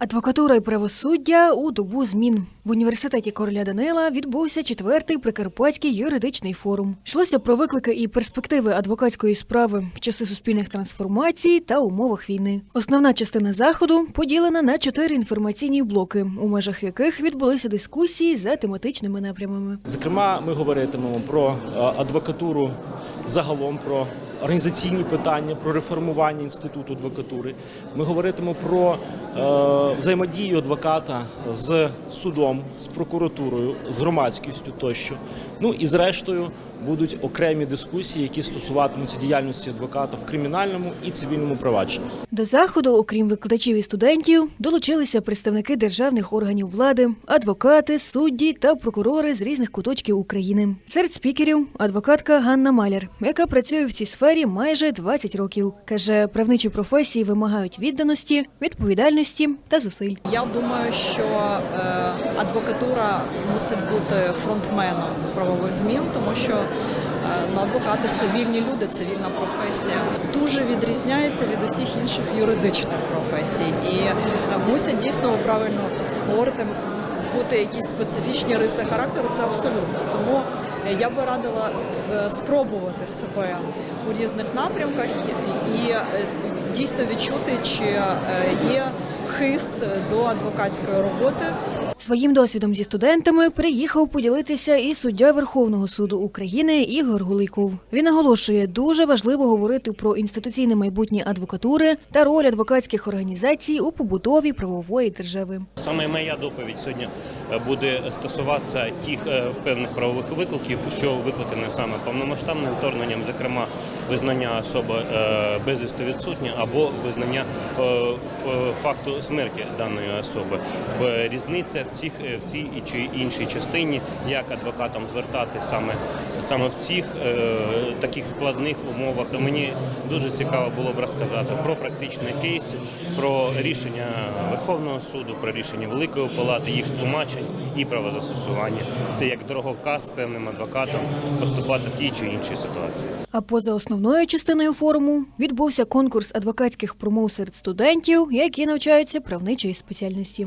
Адвокатура і правосуддя у добу змін в університеті короля Данила відбувся четвертий прикарпатський юридичний форум. Йшлося про виклики і перспективи адвокатської справи в часи суспільних трансформацій та умовах війни. Основна частина заходу поділена на чотири інформаційні блоки, у межах яких відбулися дискусії за тематичними напрямами. Зокрема, ми говоритимемо про е, адвокатуру загалом, про організаційні питання, про реформування інституту адвокатури. Ми говоритимемо про взаємодію адвоката з судом, з прокуратурою, з громадськістю тощо. Ну і зрештою будуть окремі дискусії, які стосуватимуться діяльності адвоката в кримінальному і цивільному провадженнях. До заходу, окрім викладачів і студентів, долучилися представники державних органів влади, адвокати, судді та прокурори з різних куточків України. Серед спікерів адвокатка Ганна Маляр, яка працює в цій сфері майже 20 років. каже, правничі професії вимагають відданості, відповідальності та зусиль. Я думаю, що е, адвокатура мусить бути фронтменом правових змін, тому що ну, адвокати це вільні люди, це вільна професія. Дуже відрізняється від усіх інших юридичних професій. І е, мусять дійсно правильно говорити. Бути якісь специфічні риси характеру, це абсолютно. Тому е, я би радила е, спробувати себе у різних напрямках і е, дійсно відчути, чи е, є хист до адвокатської роботи. Своїм досвідом зі студентами приїхав поділитися і суддя Верховного суду України Ігор Гуликов. Він наголошує, дуже важливо говорити про інституційне майбутнє адвокатури та роль адвокатських організацій у побудові правової держави. Саме моя доповідь сьогодні е, буде стосуватися тих е, певних правових викликів, що викликані саме повномасштабним вторгненням, зокрема визнання особи е, безвісти відсутня або визнання факту смерті даної особи. В різниця в цих е, в цій чи іншій частині, як адвокатам звертати саме саме в цих е, таких складних умовах. То мені дуже цікаво було б розказати про практичні кейси, про рішення Верховного суду, про рішення Великої Палати, їх тлумачень і правозастосування. Це як дороговказ певним адвокатам поступати в тій чи іншій ситуації. А поза основною частиною форуму відбувся конкурс адвокатських промов серед студентів, які навчаються правничої спеціальності.